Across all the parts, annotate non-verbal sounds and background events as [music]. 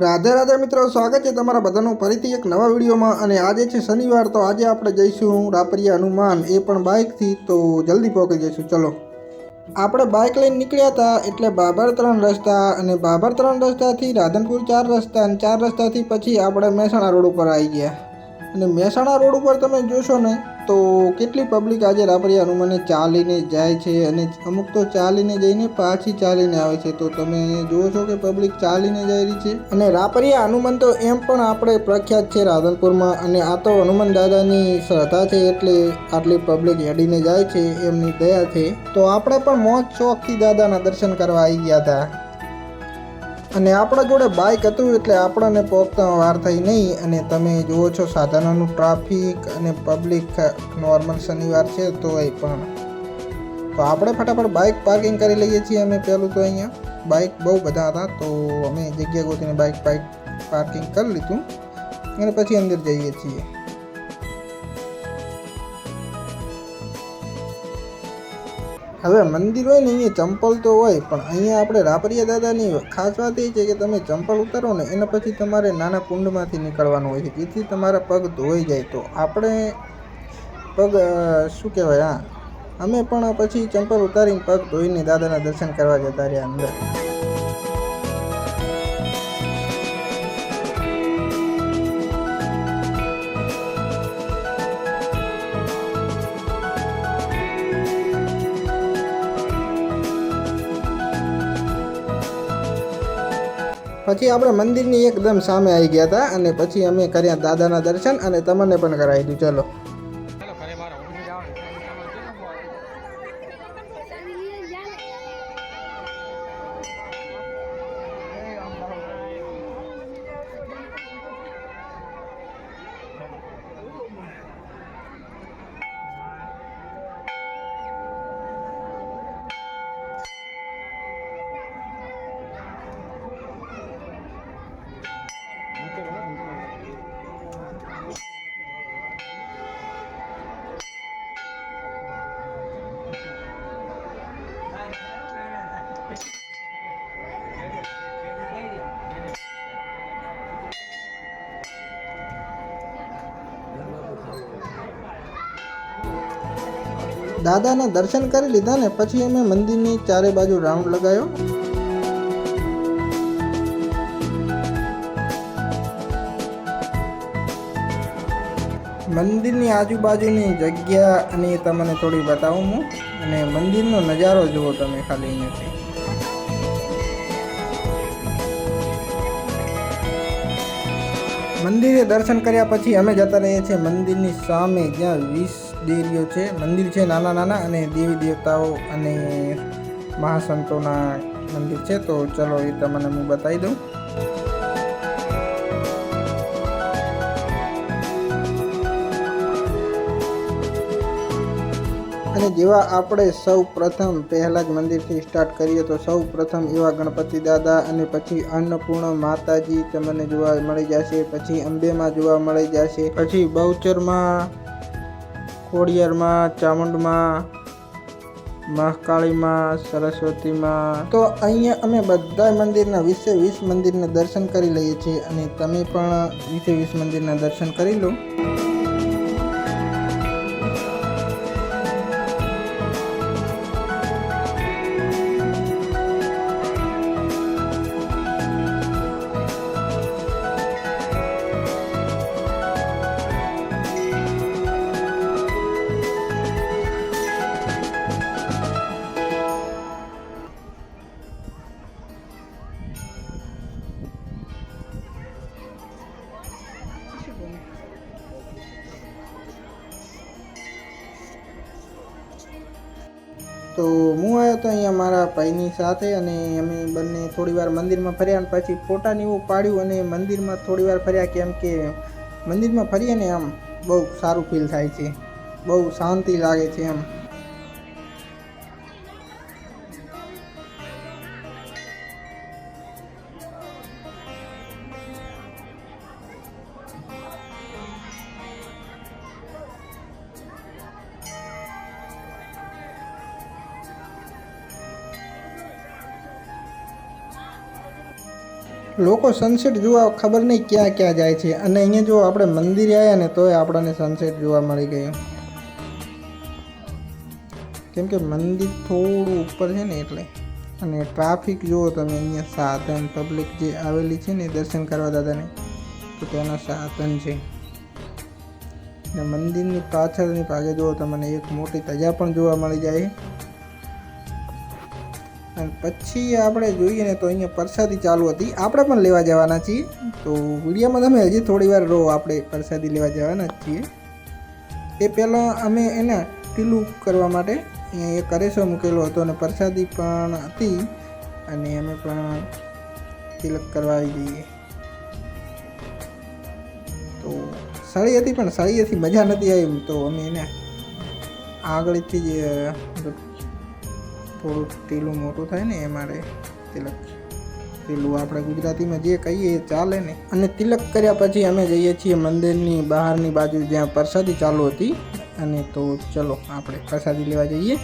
રાધે રાધે મિત્રો, સ્વાગત છે તમારા બધાનું ફરીથી એક નવા વિડીયોમાં. અને આજે છે શનિવાર, તો આજે આપણે જઈશું રાપરિયા હનુમાન. એ પણ બાઇકથી, તો જલ્દી પહોંચી જઈશું. ચલો. આપણે બાઇક લઈને નીકળ્યા હતા, એટલે બાબર ત્રણ રસ્તા અને બાબર ત્રણ રસ્તાથી રાધનપુર ચાર રસ્તા અને ચાર રસ્તાથી પછી આપણે મહેસાણા રોડ ઉપર આવી ગયા. અને મહેસાણા રોડ ઉપર તમે જોશો ને, તો કેટલી પબ્લિક આજે રાપરિયા હનુમાને ચાલીને જાય છે અને અમુક તો ચાલીને જઈને પાછી ચાલીને આવે છે. તો તમે જુઓ છો કે પબ્લિક ચાલીને જઈ રહી છે. અને રાપરિયા હનુમાન તો એમ પણ આપણે પ્રખ્યાત છે રાધનપુરમાં અને આ તો હનુમાન દાદાની શ્રદ્ધા છે એટલે આટલી પબ્લિક હેડીને જાય છે, એમની દયા છે. તો આપણે પણ મોજ શોખથી દાદાના દર્શન કરવા આવી ગયા હતા. અને આપણા જોડે બાઇક હતું એટલે આપણને પહોંચતા વાર થઈ નહીં અને તમે જુઓ છો સાધનોનું ટ્રાફિક અને પબ્લિક નોર્મલ શનિવાર છે તો એ પણ. તો આપણે ફટાફટ બાઇક પાર્કિંગ કરી લઈએ છીએ અમે પહેલું તો અહીંયા. બાઇક બહુ બધા હતા તો અમે જગ્યા ગોતીને બાઇક બાઇક પાર્કિંગ કરી લીધું અને પછી અંદર જઈએ છીએ. હવે મંદિર હોય ને અહીંયા ચંપલ તો હોય, પણ અહીંયા આપણે રાપરિયા દાદાની ખાસ વાત એ છે કે તમે ચંપલ ઉતારો ને એના પછી તમારે નાના કુંડમાંથી નીકળવાનું હોય છે. જેથી તમારા પગ ધોઈ જાય તો આપણે પગ શું કહેવાય, હા. અમે પણ પછી ચંપલ ઉતારીને પગ ધોઈને દાદાના દર્શન કરવા જતા રહ્યા અંદર. પછી આપણે મંદિરની એકદમ સામે આવી ગયા હતા અને પછી અમે કર્યા દાદાના દર્શન અને તમને પણ કરાવી દીધું. ચલો. દાદાના દર્શન કરી લીધા ને પછી અમે મંદિરની ચારે બાજુ રાઉન્ડ લગાવ્યો મંદિરની આજુબાજુની જગ્યા અને તમને થોડી બતાવું હું. અને મંદિરનો નજારો જુઓ તમે ખાલી અહીંયાથી. મંદિરે દર્શન કર્યા પછી અમે જતા રહીએ છીએ મંદિરની સામે, જ્યાં વીસ દેવીઓ છે. મંદિર છે નાના નાના અને દેવી દેવતાઓ અને મહાસંતોના મંદિર છે. તો ચલો એ તમને હું બતાવી દઉં. અને જેવા આપણે સૌ પ્રથમ પહેલા જ મંદિરથી સ્ટાર્ટ કરીએ તો સૌ પ્રથમ એવા ગણપતિ દાદા અને પછી અન્નપૂર્ણ માતાજી તમને જોવા મળી જશે, પછી અંબેમાં જોવા મળી જશે, પછી બહુચરમાં, ખોડિયારમાં, ચામુંડમાં, મહાકાળીમાં, સરસ્વતીમાં. તો અહીંયા અમે બધા મંદિરના વીસે વીસ મંદિરના દર્શન કરી લઈએ છીએ અને તમે પણ વીસે વીસ મંદિરના દર્શન કરી લો. તો હું આવ્યો હતો અહીંયા મારા ભાઈની સાથે અને અમે બંને થોડીવાર મંદિરમાં ફર્યા અને પછી ફોટાને એવું પાડ્યું અને મંદિરમાં થોડીવાર ફર્યા કેમ કે મંદિરમાં ફરીએ ને આમ બહુ સારું ફીલ થાય છે. બહુ શાંતિ લાગે છે એમ. લોકો સનસેટ જોવા ખબર નહીં ક્યાં ક્યાં જાય છે. અને અહીંયા જો આપણે મંદિરે આવ્યા ને તોય આપણને સનસેટ જોવા મળી ગયું. કેમ કે મંદિર થોડું ઉપર છે ને એટલે. અને ટ્રાફિક જુઓ તમે અહીંયા સાધન પબ્લિક જે આવેલી છે ને દર્શન કરવા દાદાને, તો તેના સાધન છે. ને મંદિરની પાછળની ભાગે જુઓ તમને એક મોટી તજા પણ જોવા મળી જાય. અને પછી આપણે જોઈએ ને તો અહીંયા પ્રસાદી ચાલુ હતી. આપણે પણ લેવા જવાના છીએ. તો વિડીયોમાં તમે હજી થોડી વાર રહો, આપણે પ્રસાદી લેવા જવાના જ છીએ. એ પહેલાં અમે એને ટીલું કરવા માટે અહીંયા એક કરેસો મૂકેલો હતો અને પ્રસાદી પણ હતી અને અમે પણ તિલક કરવા આવી જઈએ. તો સાડી હતી પણ સળીએથી મજા નથી આવી તો અમે એને આગળથી જ અ, થોડું ટીલું મોટું થાય ને એ મારે તિલક. તેલું આપણે ગુજરાતીમાં જે કહીએ ચાલે ને. અને તિલક કર્યા પછી અમે જઈએ છીએ મંદિરની બહારની બાજુ જ્યાં પ્રસાદી ચાલુ હતી. અને તો ચલો આપણે પ્રસાદી લેવા જઈએ.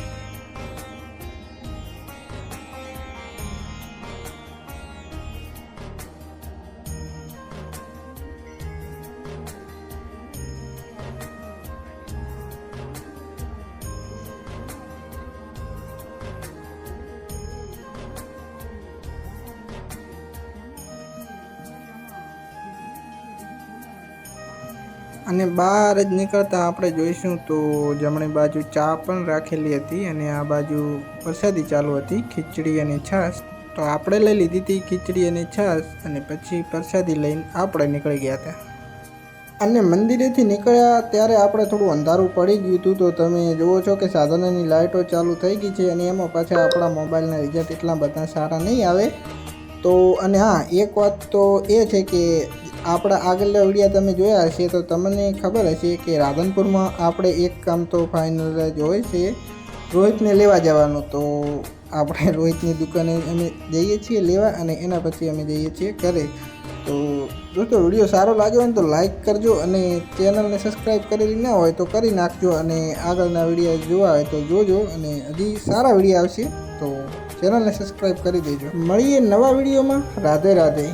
અને બહાર જ નીકળતા આપણે જોઈશું તો જમણી બાજુ ચા પણ રાખેલી હતી અને આ બાજુ વરસાદી ચાલુ હતી, ખીચડી અને છાશ. તો આપણે લઈ લીધી હતી ખીચડી અને છાશ અને પછી પ્રસાદી લઈને આપણે નીકળી ગયા હતા. અને મંદિરેથી નીકળ્યા ત્યારે આપણે થોડું અંધારું પડી ગયું હતું. તો તમે જુઓ છો કે સાધનોની લાઇટો ચાલુ થઈ ગઈ છે અને એમાં પાછા આપણા મોબાઈલના રિઝલ્ટ એટલા બધા સારા નહીં આવે. તો અને હા, એક વાત તો એ છે કે આપણા આગળના વિડીયા તમે જોયા હશે તો તમને ખબર હશે કે રાધનપુરમાં આપણે એક કામ તો ફાઇનલ જ હોય છે, રોહિતને લેવા જવાનું. તો આપણે [laughs] રોહિતની દુકાને અમે જઈએ છીએ લેવા અને એના પછી અમે જઈએ છીએ ઘરે. તો દોસ્તો, વીડિયો સારો લાગ્યો હોય તો લાઈક કરજો અને ચેનલને સબસ્ક્રાઈબ કરેલી ના હોય તો કરી નાખજો અને આગળના વીડિયો જોવા હોય તો જોજો અને હજી સારા વીડિયો આવશે તો ચેનલને સબસ્ક્રાઈબ કરી દેજો. મળીએ નવા વિડીયોમાં. રાધે રાધે.